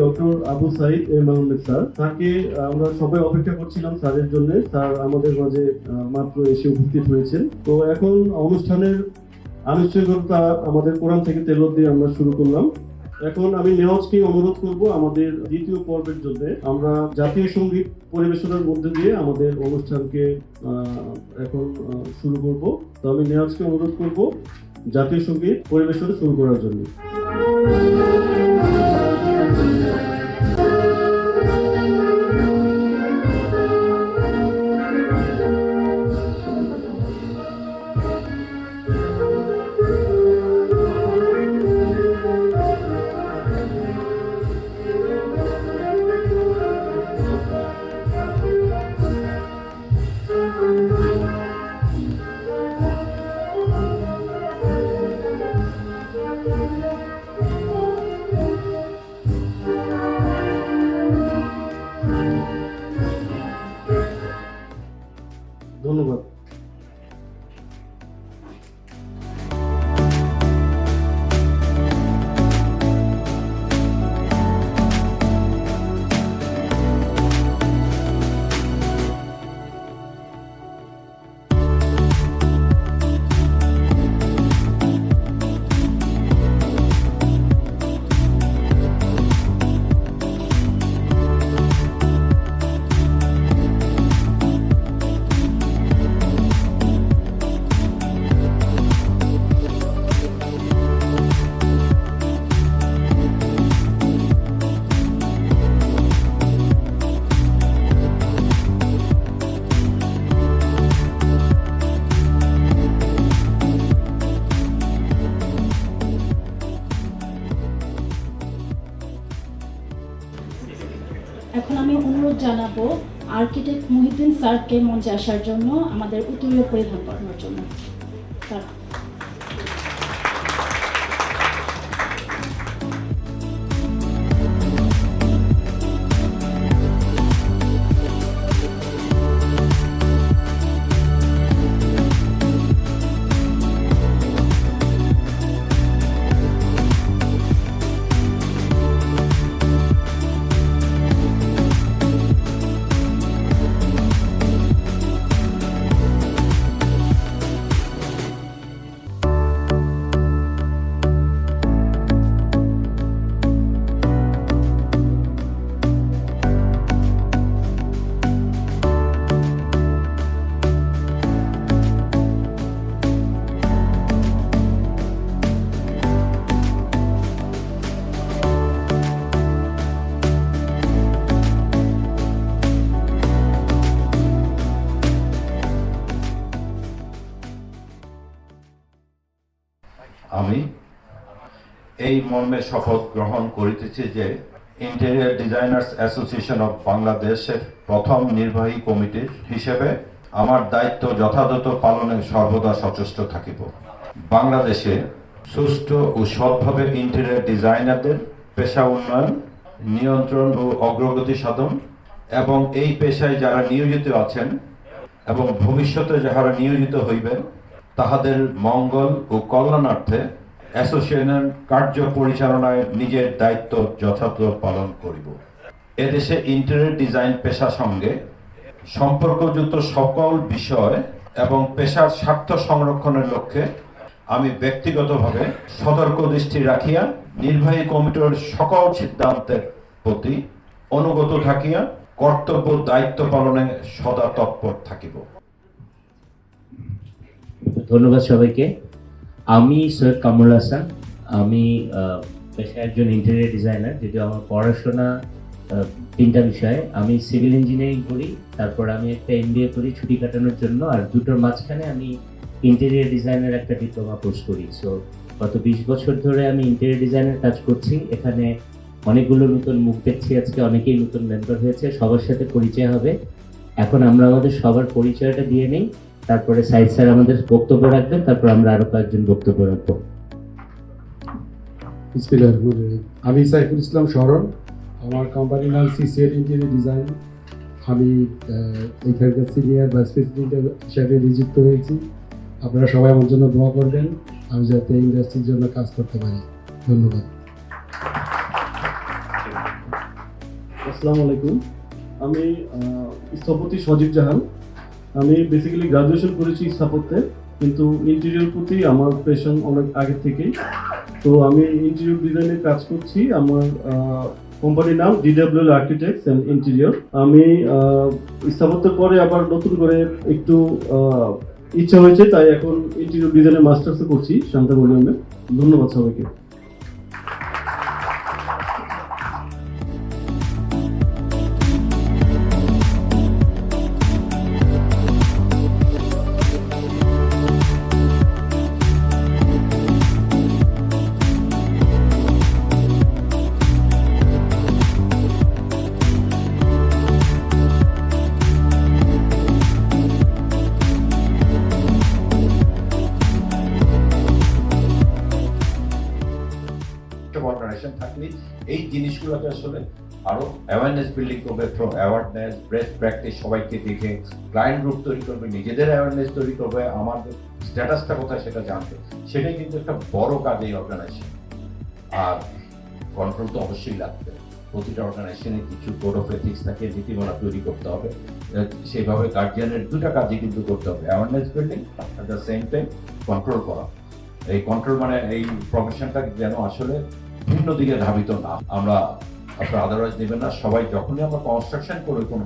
Doctor Abu Saeed A Mahmud sir. তাকে আমরা সবাই অপেক্ষা করছিলাম স্যারের জন্য। স্যার আমাদের মাঝে মাত্র এসে উপস্থিত হয়েছেন। তো এখন অনুষ্ঠানের আনুষ্ঠানিকতা আমাদের কোরআন থেকে তেলত দিয়ে আমরা শুরু করলাম। এখন আমি নেওয়াজকে অনুরোধ করব আমাদের দ্বিতীয় পর্বের জন্য। আমরা জাতীয় সংগীত পরিবেশনার মধ্যে দিয়ে আমাদের অনুষ্ঠানকে এখন শুরু করব। তো আমি নেওয়াজকে অনুরোধ করব জাতীয় সংগীত পরিবেশনা শুরু করার জন্য। অনুরোধ জানাব আর্কিটেক্ট মহিউদ্দিন স্যারকে মঞ্চে আসার জন্য আমাদের উত্তরীয় পরিধান করানোর জন্য। স্যার। আমি এই মর্মে শপথ গ্রহণ করিতেছি যে ইন্টেরিয়ার ডিজাইনার্স অ্যাসোসিয়েশন অফ বাংলাদেশের প্রথম নির্বাহী কমিটির হিসেবে আমার দায়িত্ব যথাযথ পালনে সর্বদা সচেষ্ট থাকিব। বাংলাদেশে সুষ্ঠু ও সৎভাবে ইন্টেরিয়ার ডিজাইনারদের পেশা উন্নয়ন, নিয়ন্ত্রণ ও অগ্রগতি সাধন এবং এই পেশায় যারা নিয়োজিত আছেন এবং ভবিষ্যতে যাহারা নিয়োজিত হইবেন তাহাদের মঙ্গল ও কল্যাণার্থে অ্যাসোসিয়েশনের কার্য পরিচালনায় নিজের দায়িত্ব যথাযথ পালন করিব। এদেশে ইন্টেরিয়র ডিজাইন পেশা সঙ্গে সম্পর্কযুক্ত সকল বিষয় এবং পেশার স্বার্থ সংরক্ষণের লক্ষ্যে আমি ব্যক্তিগতভাবে সতর্ক দৃষ্টি রাখিয়া নির্বাহী কমিটির সকল সিদ্ধান্তের প্রতি অনুগত থাকিয়া কর্তব্য দায়িত্ব পালনে সদা তৎপর থাকিব। ধন্যবাদ সবাইকে। আমি সৈয়দ কামরুল হাসান আমি পেশায় একজন ইন্টেরিয়র ডিজাইনার যদিও আমার পড়াশোনা তিনটা বিষয়ে। আমি সিভিল ইঞ্জিনিয়ারিং করি, তারপর আমি একটা এমবিএ করি ছুটি কাটানোর জন্য, আর দুটোর মাঝখানে আমি ইন্টেরিয়ার ডিজাইনের একটা ডিপ্লোমা কোর্স করি। সো গত বিশ বছর ধরে আমি ইন্টেরিয়ার ডিজাইনের কাজ করছি। এখানে অনেকগুলো নতুন মুখ দেখছি, আজকে অনেকেই নতুন মেম্বার হয়েছে, সবার সাথে পরিচয় হবে। এখন আমরা আমাদের সবার পরিচয়টা দিয়ে নিই। তারপরে সাইদ স্যার আমাদের বক্তব্য রাখবেন তারপর আমরা আরও কয়েকজন বক্তব্য রাখব। আমি সাইফুল ইসলাম শরণ আমার কোম্পানির নাম সিসিএল ইন্টেরিয়র ডিজাইন আমি এখানকার সিনিয়র ভাইস প্রেসিডেন্ট হিসাবে নিযুক্ত হয়েছি। আপনারা সবাই আমার জন্য দোয়া করবেন। আমি যাতে ইন্ডাস্ট্রির জন্য কাজ করতে পারি। ধন্যবাদ। আসসালামু আলাইকুম। আমি আহ, স্থপতি সজীব জাহান। আমি বেসিক্যালি গ্রাজুয়েশন করেছি স্থাপত্যে, কিন্তু ইন্টেরিয়র প্রতি আমার পেশন অনেক আগে থেকেই। তো আমি ইন্টেরিয়র ডিজাইনে কাজ করছি, আমার কোম্পানির নাম ডিডাব্লিউ আর্কিটেক্টস অ্যান্ড ইন্টেরিয়র আমি স্থাপত্যের পরে আবার নতুন করে একটু ইচ্ছা হয়েছে, তাই এখন ইন্টেরিয়র ডিজাইনে মাস্টার্সও করছি শান্তা শান্তামরিয়ামে ধন্যবাদ সবাইকে। থাকলে এই জিনিসগুলোকে আসলে আরও অ্যাওয়ারনেস বিল্ডিং করবে থ্রো অ্যাওয়ারনেস বেস্ট প্র্যাকটিস সবাইকে দেখে ক্লায়েন্ট গ্রুপ তৈরি করবে নিজেদের অ্যাওয়ারনেস তৈরি করবে আমাদের স্ট্যাটাসটা কোথায় সেটা জানবে। সেটাই কিন্তু একটা বড় কাজ এই অর্গানাইজেশন আর কন্ট্রোল তো অবশ্যই লাগবে। প্রতিটা অর্গানাইজেশনে কিছু কোড অফ এথিক্স থাকে নীতিমালা তৈরি করতে হবে। আহ, সেইভাবে গার্জিয়ানের দুটা কাজই কিন্তু করতে হবে। Awareness building at the same time control করা। এই কন্ট্রোল মানে এই প্রফেশনটা যেন আসলে ভিন্ন দিকে ধাবিত না। আমরা আপনার আদারওয়াইজ নেবেন না। সবাই যখনই আমরা কনস্ট্রাকশন করি, কোনো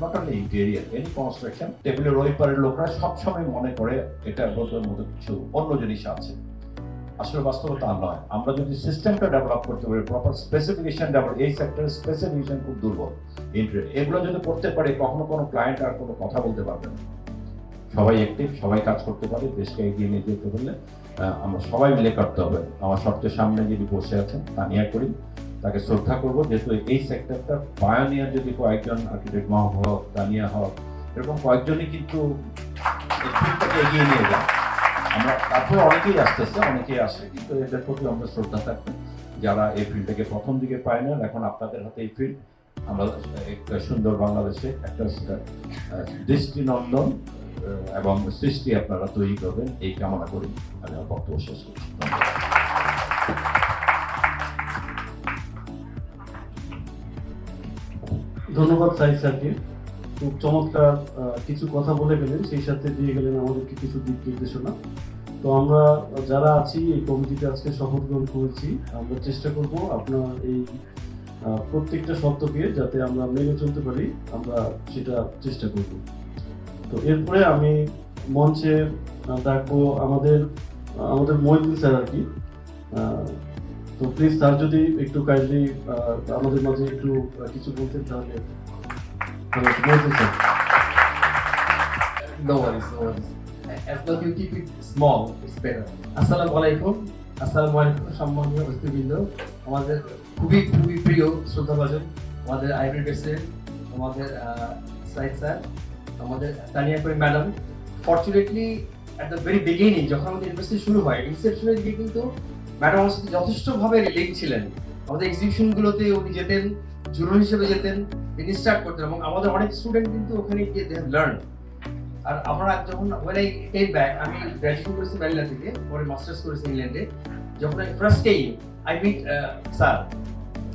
not only interior any construction টেবিলের ওই পারের লোকরা সবসময় মনে করে এটার মধ্যে মতো কিছু অন্য জিনিস আছে। আসলে বাস্তবতা নয়। আমরা যদি সিস্টেমটা ডেভেলপ করতে পারি প্রপার স্পেসিফিকেশন ডেভেলপ এই সেক্টরের স্পেসিফিকেশন খুব দুর্বল। ইন্টারেট এগুলো যদি করতে পারে, কখনো কোনো ক্লায়েন্ট আর কোনো কথা বলতে পারবে না। সবাই অ্যাক্টিভ সবাই কাজ করতে পারে, দেশকে এগিয়ে নিয়ে যেতে পারলে। আমরা সবাই মিলে করতে হবে। আমার সবচেয়ে সামনে যিনি বসে আছেন তানিয়া করি। তাকে শ্রদ্ধা করব, যেহেতু এই সেক্টরটা পায়োনিয়ার যদি কয়েকজন আর্কিটেক্ট মাহ হোক তানিয়া হোক, এরকম কয়েকজনই কিন্তু এগিয়ে নিয়ে যায়। আমরা তারপরে অনেকেই আসতেছে, অনেকেই আসে, কিন্তু এদের প্রতি আমরা শ্রদ্ধা থাকবে। যারা এই ফিল্ডটাকে প্রথম দিকে পায় না এখন আপনাদের হাতে এই ফিল্ড আমরা একটা সুন্দর বাংলাদেশে একটা দৃষ্টিনন্দন এবং সৃষ্টি আপনারা তৈরি করবেন, এই কামনা করি। আমি আমার বক্তব্য শেষ করছি। ধন্যবাদ। সাইদ স্যারকে। খুব চমৎকার কিছু কথা বলে গেলেন, সেই সাথে দিয়ে গেলেন আমাদেরকে কিছু দিক নির্দেশনা। তো আমরা যারা আছি এই কমিটিতে আজকে শপথ গ্রহণ করেছি, আমরা চেষ্টা করব আপনার এই প্রত্যেকটা শব্দকে যাতে আমরা মেনে চলতে পারি, আমরা সেটা চেষ্টা করব। তো এরপরে আমি মঞ্চে ডাকবো আমাদের আমাদের মহিউদ্দিন স্যার আর কি তো প্লিজ স্যার যদি একটু কাইন্ডলি আমাদের মাঝে একটু কিছু বলতেন তাহলে। মহিউদ্দিন স্যার। আমাদের খুবই খুবই প্রিয় শ্রদ্ধাভাজন, আমাদের প্রেসিডেন্ট, আমাদের সাইদ স্যার। আমাদের তানিয়া করি madam fortunately at the very beginning যখন আমাদের ইউনিভার্সিটি শুরু হয় ইনসেপশনের দিকে কিন্তু ম্যাডাম আমার সাথে যথেষ্টভাবে লিঙ্ক ছিলেন। আমাদের এক্সিবিশনগুলোতে উনি যেতেন জুরো হিসেবে যেতেন, তিনি স্টার্ট করতেন এবং আমাদের অনেক স্টুডেন্ট কিন্তু ওখানে গিয়ে দে লার্ন আর আমরা যখন, when I came back, আমি গ্র্যাজুয়েশন করেছি ম্যানিলা থেকে, পরে মাস্টার্স করেছি ইংল্যান্ডে। যখন আমি first came I meet sir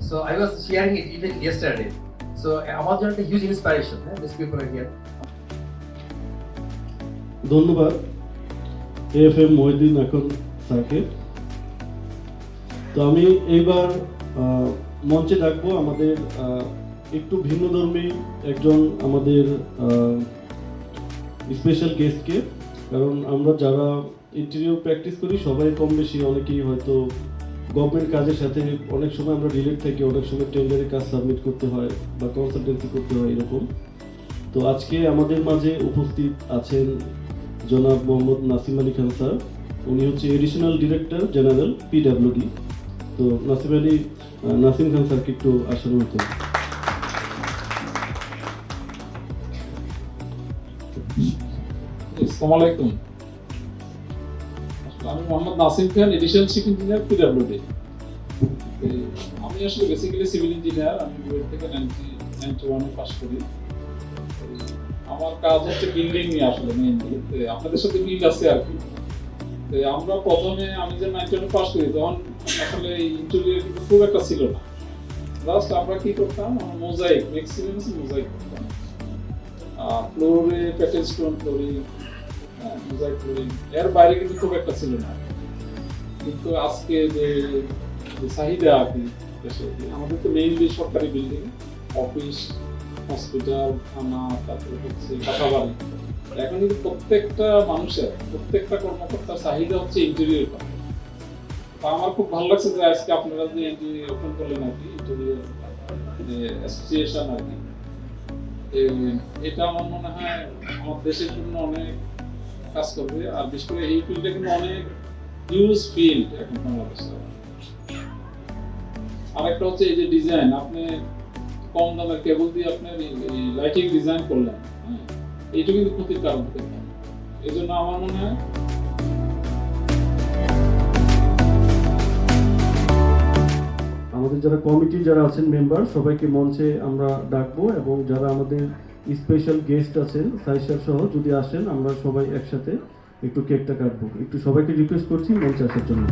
so I was sharing it even yesterday so আমার জন্য একটা হিউজ ইন্সপিরেশন হ্যাঁ দিস পিপল আর হিয়ার ধন্যবাদ। এফ এম মহিউদ্দিন এখন স্যারকে তো আমি এইবার মঞ্চে ডাকবো আমাদের একটু ভিন্ন ভিন্নধর্মী একজন আমাদের স্পেশাল গেস্টকে কারণ আমরা যারা ইন্টেরিয়র প্র্যাকটিস করি, সবাই কম বেশি অনেকেই হয়তো গভর্নমেন্ট কাজের সাথে অনেক সময় আমরা রিলেট থাকি, অনেক সময় টেন্ডারের কাজ সাবমিট করতে হয় বা কনসালটেন্সি করতে হয়, এরকম। তো আজকে আমাদের মাঝে উপস্থিত আছেন জনাব মোহাম্মদ নাসিম আলী খান স্যার। উনি হচ্ছে এডিশনাল ডিরেক্টর জেনারেল পিডাব্লিউডি তো নাসিম আলী নাসিম খান স্যারকে একটু আলাইকুম। আসলে আমি Mohammad Nasim Khan additional chief engineer PWD আমি আসলে বেসিক্যালি সিভিল ইঞ্জিনিয়ার আমি থেকে নাইনটি নাইনটি ওয়ানে পাস করি। আমার কাজ হচ্ছে বিল্ডিং নিয়ে আসলে মেইনলি আপনাদের সাথে মিল আছে আর কি। তো আমরা প্রথমে, আমি যে নাইনটি পাস করি, তখন আসলে ইন্টারভিউ কিন্তু খুব একটা ছিল না। লাস্ট আমরা কি করতাম? মোজাইক ম্যাক্সিমাম মোজাইক করতাম। ফ্লোরে patent stone flooring mosaic flooring এর বাইরে কিন্তু খুব একটা ছিল না। কিন্তু আজকে যে চাহিদা আর কি আমাদের তো মেইনলি সরকারি বিল্ডিং অফিস হসপিটাল থানা, তারপরে হচ্ছে কাঁচাবাড়ি এখন কিন্তু প্রত্যেকটা মানুষের, প্রত্যেকটা কর্মকর্তার চাহিদা হচ্ছে ইন্টেরিয়র তা আমার খুব ভালো লাগছে যে আজকে আপনারা যে ইন্টেরিয়র ওপেন করলেন আর কি ইন্টেরিয়র যে অ্যাসোসিয়েশন আর কি। এটা আমার মনে হয় আমার দেশের জন্য অনেক কাজ করবে, আর বিশেষ করে এই ফিল্ডে কিন্তু অনেক হিউজ ফিল্ড এখন বাংলাদেশে। আরেকটা হচ্ছে এই যে ডিজাইন আপনি কম দামের কেবল দিয়ে আপনি লাইটিং ডিজাইন করলেন হ্যাঁ? কিন্তু ক্ষতির কারণ হতে পারে। এই জন্য আমার মনে হয় আমাদের যারা কমিটি যারা আছেন মেম্বার, সবাইকে মঞ্চে আমরা ডাকবো এবং যারা আমাদের স্পেশাল গেস্ট আছেন সাইসার সহ যদি আসেন, আমরা সবাই একসাথে একটু কেকটা কাটবো। একটু সবাইকে রিকোয়েস্ট করছি মঞ্চে আসার জন্য।